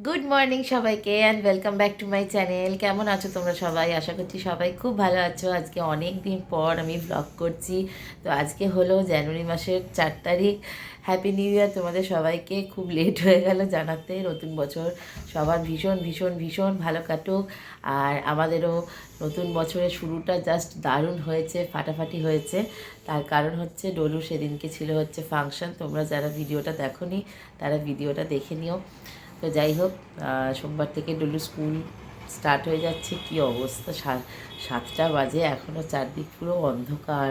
Good morning সবাইকে and welcome back to my channel কেমন আছো তোমরা সবাই? আশা করছি সবাই খুব ভালো আছো। আজকে অনেক দিন পর আমি ব্লগ করছি। তো আজকে হলো জানুয়ারি মাসের চার তারিখ। হ্যাপি নিউ ইয়ার তোমাদের সবাইকে। খুব লেট হয়ে গেল জানাতে। নতুন বছর সবার ভীষণ ভীষণ ভীষণ ভালো কাটুক। আর আমাদেরও নতুন বছরের শুরুটা জাস্ট দারুণ হয়েছে, ফাটাফাটি হয়েছে। তার কারণ হচ্ছে ডলু সেদিনকে ছিল হচ্ছে ফাংশন তোমরা যারা ভিডিওটা দেখোনি, তারা ভিডিওটা দেখে নিও। তো যাই হোক সোমবার থেকে ডুলু স্কুল স্টার্ট হয়ে যাচ্ছে। কি অবস্থা? সাতটা বাজে এখনও চারদিক পুরো অন্ধকার।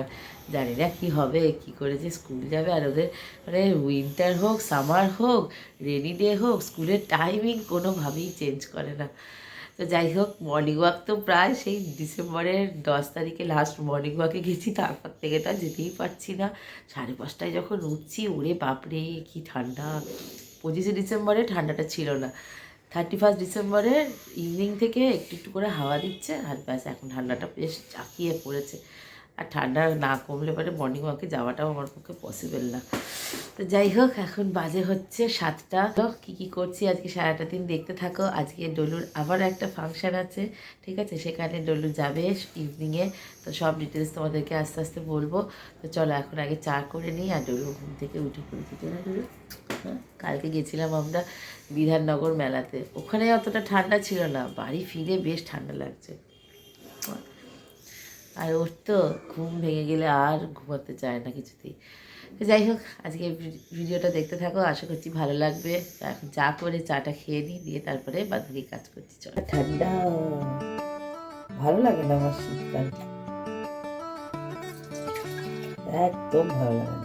জানি না কী হবে, কি করে যে স্কুল যাবে। আর ওদের মানে উইন্টার হোক সামার হোক রেনি ডে হোক, স্কুলের টাইমিং কোনোভাবেই চেঞ্জ করে না। তো যাই হোক মর্নিং ওয়াক তো প্রায় সেই ডিসেম্বরের দশ তারিখে লাস্ট মর্নিং ওয়াকে গেছি। তারপর থেকে তো যেতেই পারছি না। সাড়ে পাঁচটায় যখন উঠছি, ওরে বাপরে, কি ঠান্ডা। পঁচিশে ডিসেম্বরে ঠান্ডাটা ছিল না। থার্টি ফার্স্ট ডিসেম্বরে ইভিনিং থেকে একটু একটু করে হাওয়া দিচ্ছে, আর ব্যাস এখন ঠান্ডাটা বেশ চাকিয়ে পড়েছে। আর ঠান্ডা না কমলে পরে মর্নিং ওয়াকে যাওয়াটাও আমার পক্ষে পসিবল না। তো যাই হোক এখন বাজে হচ্ছে সাতটা। তো কী কী করছি? আজকে সারাটা দিন দেখতে থাকো। আজকে ডলুর আবার একটা ফাংশান আছে ঠিক আছে? সেখানে ডলু যাবে ইভিনিংয়ে তো সব ডিটেলস তোমাদেরকে আস্তে আস্তে বলব। তো চলো এখন আগে চা করে নিই আর ডলু ঘুম থেকে উঠে পড়েছি। না ডলু? হ্যাঁ, কালকে গেছিলাম আমরা বিধাননগর মেলাতে। ওখানে অতটা ঠান্ডা ছিল না। বাড়ি ফিরে বেশ ঠান্ডা লাগছে। আর ওর তো ঘুম ভেঙে গেলে আর ঘুমাতে চায় না কিছুতেই। যাই হোক, আজকে ভিডিওটা দেখতে থাকো, আশা করছি ভালো লাগবে। এখন চা করে চাটা খেয়ে নিই, দিয়ে তারপরে বাকি কাজ করছি, চল। ঠান্ডা। ভালো লাগে না আমার শীতকাল? একদম ভালো লাগে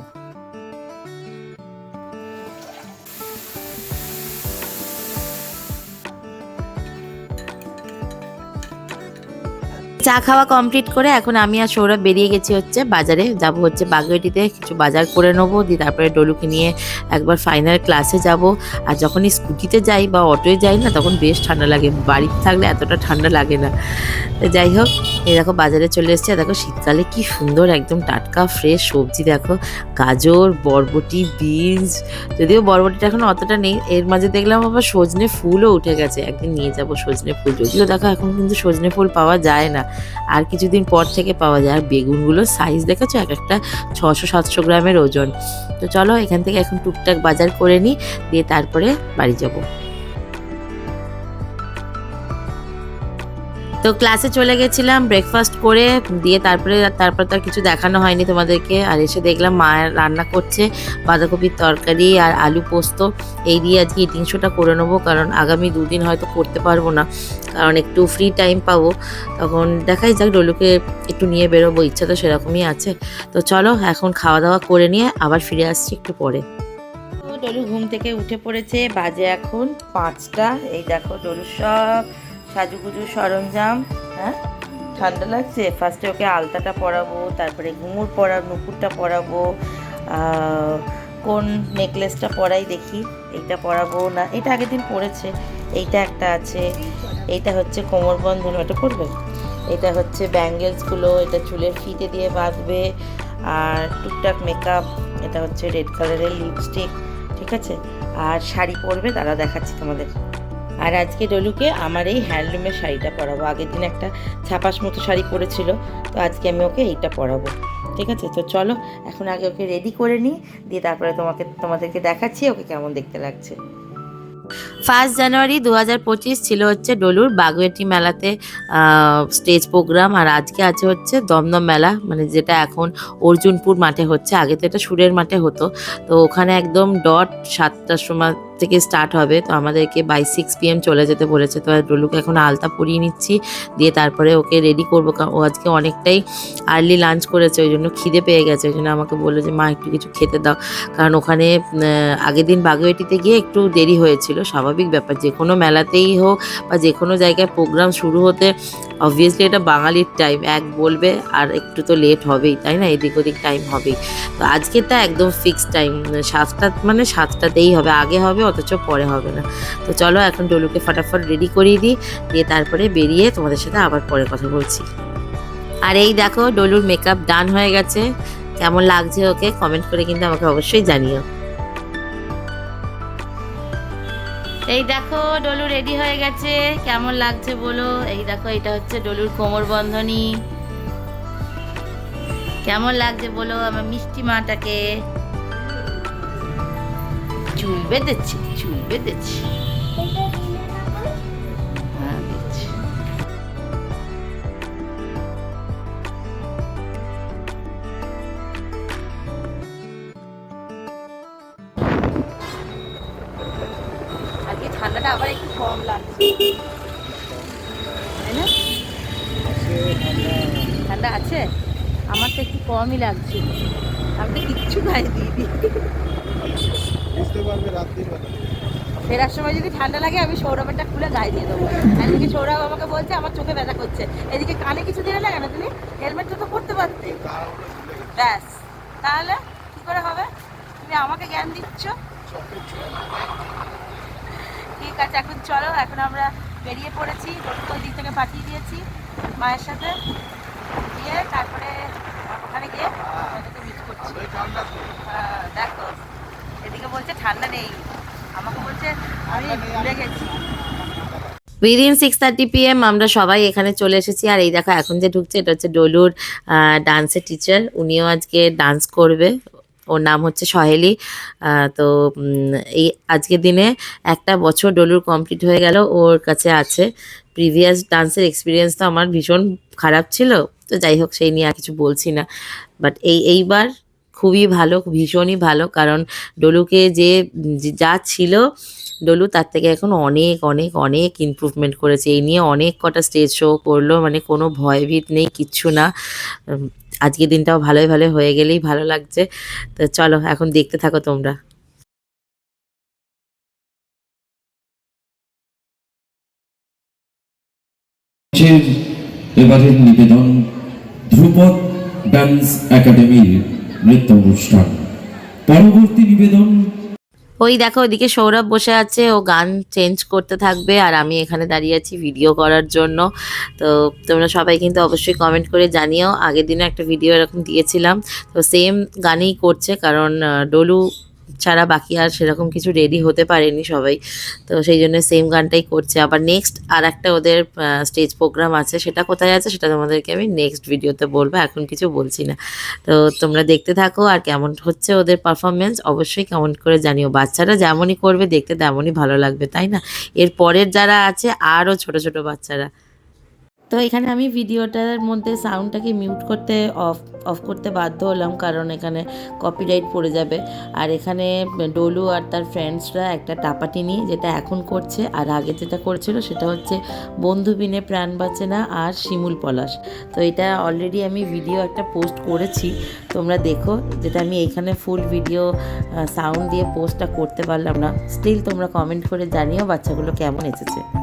চা খাওয়া কমপ্লিট করে এখন আমি আর সৌরভ বেরিয়ে গেছি হচ্ছে বাজারে। যাব হচ্ছে বাগুয়েটিতে কিছু বাজার করে নেব, দিয়ে তারপরে ডলুকে নিয়ে একবার ফাইনাল ক্লাসে যাব। আর যখনই স্কুটিতে যাই বা অটোয় যাই না, তখন বেশ ঠান্ডা লাগে। বাড়িতে থাকলে এতটা ঠান্ডা লাগে না। যাই হোক, এই দেখো বাজারে চলে এসছে। দেখো শীতকালে কি সুন্দর একদম টাটকা ফ্রেশ সবজি দেখো। গাজর, বরবটি, বিনস, যদিও বরবটিটা এখন অতটা নেই। এর মাঝে দেখলাম আবার সজনে ফুলও উঠে গেছে। একদিন নিয়ে যাব সজনে ফুল। যদিও দেখো এখন কিন্তু সজনে ফুল পাওয়া যায় না। আর কিছুদিন পর থেকে পাওয়া যায়। আর বেগুনগুলোর সাইজ দেখেছ? এক একটা ছশো সাতশো গ্রামের ওজন। তো চলো এখান থেকে এখন টুকটাক বাজার করে নিই, দিয়ে তারপরে বাড়ি যাব। তো ক্লাসে চলে গেছিলাম ব্রেকফাস্ট করে দিয়ে তারপরে, তারপর তার কিছু দেখানো হয়নি তোমাদেরকে। আর এসে দেখলাম মা রান্না করছে, বাঁধাকপির তরকারি আর আলু পোস্ত। এই দিয়ে আজকে ইটিং শোটা করে নেব, কারণ আগামী দুদিন হয়তো করতে পারব না। কারণ একটু ফ্রি টাইম পাবো। তখন দেখাই যাক, ডলুকে একটু নিয়ে বেরোবো, ইচ্ছা তো সেরকমই আছে। তো চলো, এখন খাওয়া দাওয়া করে নিয়ে আবার ফিরে আসছি একটু পরে। ডলু ঘুম থেকে উঠে পড়েছে, বাজে এখন পাঁচটা। এই দেখো, ডলু সব সাজুগুজু সরঞ্জাম হ্যাঁ? ঠান্ডা লাগছে? ফার্স্টে ওকে আলতাটা পরাবো, তারপরে ঘুমুর পরা নুপুরটা পরাবো কোন নেকলেসটা পরাই দেখি। এইটা পরাবো না, এটা আগের দিন পরেছে। এইটা একটা আছে। এইটা হচ্ছে কোমর বন্ধন। ওটা পরবে? এটা হচ্ছে ব্যাঙ্গেলসগুলো। এটা চুলের ফিতে দিয়ে বাঁধবে। আর টুকটাক মেকআপ এটা হচ্ছে রেড কালারের লিপস্টিক ঠিক আছে? আর শাড়ি পরবে, তারা দেখাচ্ছি তোমাদের। আর আজকে ডলুকে আমার এই হ্যান্ডলুমের শাড়িটা পরাবো। আগের দিন একটা ছাপাস মতো শাড়ি পরেছিল, তো আজকে আমি ওকে এইটা পরাবো। ঠিক আছে? তো চলো, এখন আগে ওকে রেডি করে নিই, দিয়ে তারপরে তোমাকে, তোমাদেরকে দেখাচ্ছি ওকে কেমন দেখতে লাগছে। ফার্স্ট জানুয়ারি দু হাজার পঁচিশ ছিল হচ্ছে ডলুর বাগুয়েটি মেলাতে স্টেজ প্রোগ্রাম আর আজকে আছে হচ্ছে দমদম মেলা মানে যেটা এখন অর্জুনপুর মাঠে হচ্ছে। আগে তো এটা সুরের মাঠে হতো। তো ওখানে একদম ডট সাতটার সময় থেকে স্টার্ট হবে। তো আমাদেরকে বাই সিক্স পিএম চলে যেতে বলেছে। তো ডলুকে এখন আলতা পরিয়ে নিচ্ছি। দিয়ে তারপরে ওকে রেডি করব। কারণ ও আজকে অনেকটাই আর্লি লাঞ্চ করেছে, ওই জন্য খিদে পেয়ে গেছে। ওই জন্য আমাকে বলল যে, মা, একটু কিছু খেতে দাও। কারণ ওখানে আগের দিন বাগুয়েটিতে গিয়ে একটু দেরি হয়েছিল। স্বাভাবিক ব্যাপার। যে কোনো মেলাতেই হোক বা যে কোনো জায়গায় প্রোগ্রাম শুরু হতে অবভিয়াসলি এটা বাঙালির টাইম এক বলবে আর একটু তো লেট হবেই, তাই না? এদিক ওদিক টাইম হবেই। তো আজকে আজকেরটা একদম ফিক্সড টাইম সাতটা মানে সাতটাতেই হবে, আগে হবে, অথচ পরে হবে না। তো চলো এখন ডলুকে ফাটাফট রেডি করিয়ে দিই, দিয়ে তারপরে বেরিয়ে তোমাদের সাথে আবার পরে কথা বলছি। আর এই দেখো, ডলুর মেকআপ ডান হয়ে গেছে। কেমন লাগছে ওকে? কমেন্ট করে কিন্তু আমাকে অবশ্যই জানিও। এই দেখো, ডলু রেডি হয়ে গেছে। কেমন লাগছে বলো? এই দেখো, এটা হচ্ছে ডলুর কোমর বন্ধনী। কেমন লাগছে বলো আমার মিষ্টি মাটাকে? চুল বেঁধেছি চুল বেঁধেছি। আবার একটু কম লাগছে। ঠান্ডা আছে? আমার তো একটু কমই লাগছে। আমি তো কিচ্ছু পারবে রাত্রিবেলা ফেরার সময় যদি ঠান্ডা লাগে, আমি সৌরভেরটা খুলে গায়ে দিয়ে দেবো। এদিকে সৌরভ আমাকে বলছে, আমার চোখে ব্যথা করছে। এদিকে কানে কিছু দিলে লাগে না তুমি? হেলমেটটা তো পরতে পারতে। ব্যাস। তাহলে কি করে হবে? তুমি আমাকে জ্ঞান দিচ্ছ? ঠিক আছে এখন চলো এখন আমরা বেরিয়ে পড়েছি ওই দিক থেকে পাঠিয়ে দিয়েছি মায়ের সাথে। দিয়ে তারপরে ওখানে গিয়ে ওদেরকে মিট করছি। ঠান্ডা হ্যাঁ, দেখো এদিকে বলছে ঠান্ডা নেই আমাকে বলছে আমি ভুলে গেছি। উইদিন সিক্স থার্টি পিএম আমরা সবাই এখানে চলে এসেছি আর এই দেখো এখন যে ঢুকছে এটা হচ্ছে ডলুর ডান্সের টিচার উনিও আজকে ডান্স করবে। ওর নাম হচ্ছে সহেলি। তো এই আজকের দিনে একটা বছর ডলুর কমপ্লিট হয়ে গেল, ওর কাছে আছে। প্রিভিয়াস ডান্সের এক্সপিরিয়েন্স তো আমার ভীষণ খারাপ ছিল, তো যাই হোক, সেই নিয়ে আর কিছু বলছি না। বাট এই, এইবার খুবই ভালো, ভীষণই ভালো, কারণ ডলুকে যে, যে- ছিল, ডলু তার থেকে এখন অনেক অনেক অনেক ইমপ্রুভমেন্ট করেছে। এই নিয়ে অনেক কটা স্টেজ শো করল মানে কোনো ভয়ভীত নেই, কিচ্ছু না। আজকের দিনটাও ভালোই ভালো হয়ে গেলেই ভালো লাগছে। তো চলো, এখন দেখতে থাকো তোমরা। এবারের নিবেদন, ধ্রুপদ ডান্স একাডেমির নৃত্য অনুষ্ঠান। পরবর্তী নিবেদন ওই দেখো, ওইদিকে সৌরভ বসে আছে, ও গান চেঞ্জ করতে থাকবে আর আমি এখানে দাঁড়িয়ে আছি ভিডিও করার জন্য। তো তোমরা সবাই কিন্তু অবশ্যই কমেন্ট করে জানিও। আগের দিনে একটা ভিডিও এরকম দিয়েছিলাম। তো সেম গানই করছে, কারণ ডলু ছাড়া বাকি আর সেরকম কিছু রেডি হতে পারেনি সবাই। তো সেই জন্য সেম গানটাই করছে। আবার নেক্সট আর একটা ওদের স্টেজ প্রোগ্রাম আছে। সেটা কোথায় আছে সেটা তোমাদেরকে আমি নেক্সট ভিডিওতে বলব। এখন কিছু বলছি না। তো তোমরা দেখতে থাকো আর কেমন হচ্ছে ওদের পারফরমেন্স অবশ্যই কেমন করে জানিও। বাচ্চারা যেমনই করবে, দেখতে তেমনই ভালো লাগবে, তাই না? এর পরের যারা আছে, আরও ছোট ছোট বাচ্চারা। তো এখানে আমি ভিডিওটার মধ্যে সাউন্ডটাকে মিউট করতে অফ অফ করতে বাধ্য হলাম কারণ এখানে কপিরাইট পড়ে যাবে। আর এখানে ডলু আর তার ফ্রেন্ডসরা একটা টাপাটি নিয়ে যেটা এখন করছে আর আগে যেটা করছিল সেটা হচ্ছে বন্ধু বিনে প্রাণ বাঁচে না আর শিমুল পলাশ। তো এটা অলরেডি আমি ভিডিও একটা পোস্ট করেছি, তোমরা দেখো যেটা আমি এখানে ফুল ভিডিও সাউন্ড দিয়ে পোস্টটা করতে পারলাম না। স্টিল তোমরা কমেন্ট করে জানিও বাচ্চাগুলো কেমন এসেছে।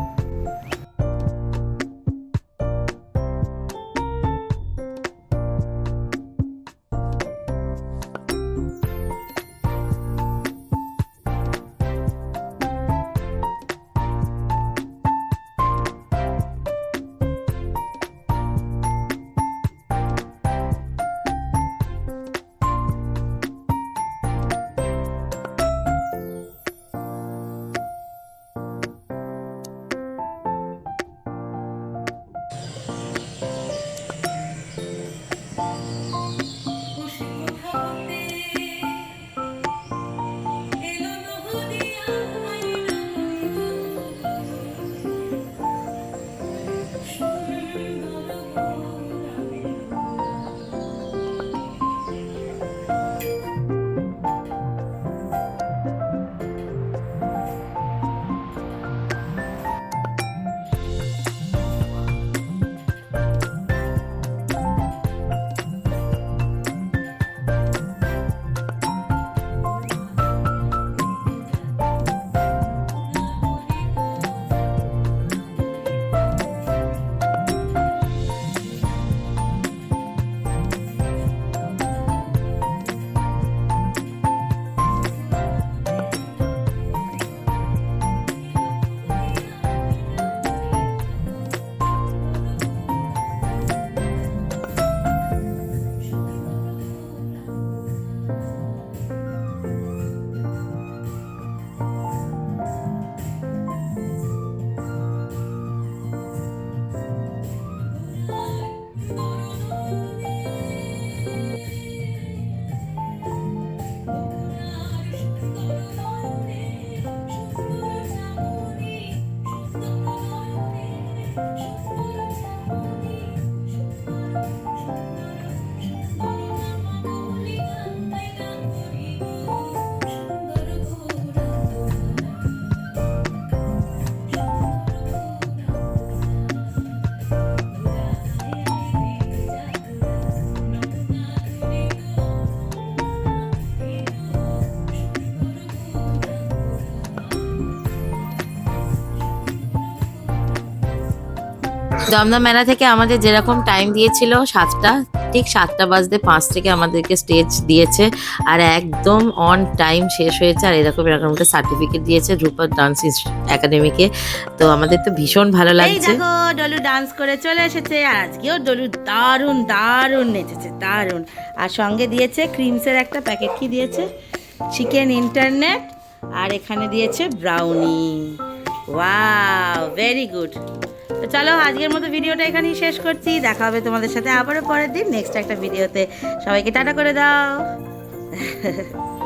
দমদম মেলা থেকে আমাদের যেরকম টাইম দিয়েছিল সাতটা ঠিক সাতটা বাজতে পাঁচ থেকে আমাদেরকে স্টেজ দিয়েছে আর একদম অন টাইম শেষ হয়েছে আর এরকম এরকম একটা সার্টিফিকেট দিয়েছে ধ্রুপদ ডান্স একাডেমিকে তো আমাদের তো ভীষণ ভালো লাগছে। ডলু ডান্স করে চলে এসেছে আর আজকেও ডলু দারুণ দারুণ নেচেছে দারুণ। আর সঙ্গে দিয়েছে ক্রিমসের একটা প্যাকেট কি দিয়েছে? চিকেন ইন্টারনেট আর এখানে দিয়েছে ব্রাউনি ওয়াও ভেরি গুড তো চলো, আজকের মতো ভিডিওটা এখানেই শেষ করছি। দেখা হবে তোমাদের সাথে আবারও পরের দিন নেক্সট একটা ভিডিওতে। সবাইকে টাটা করে দাও।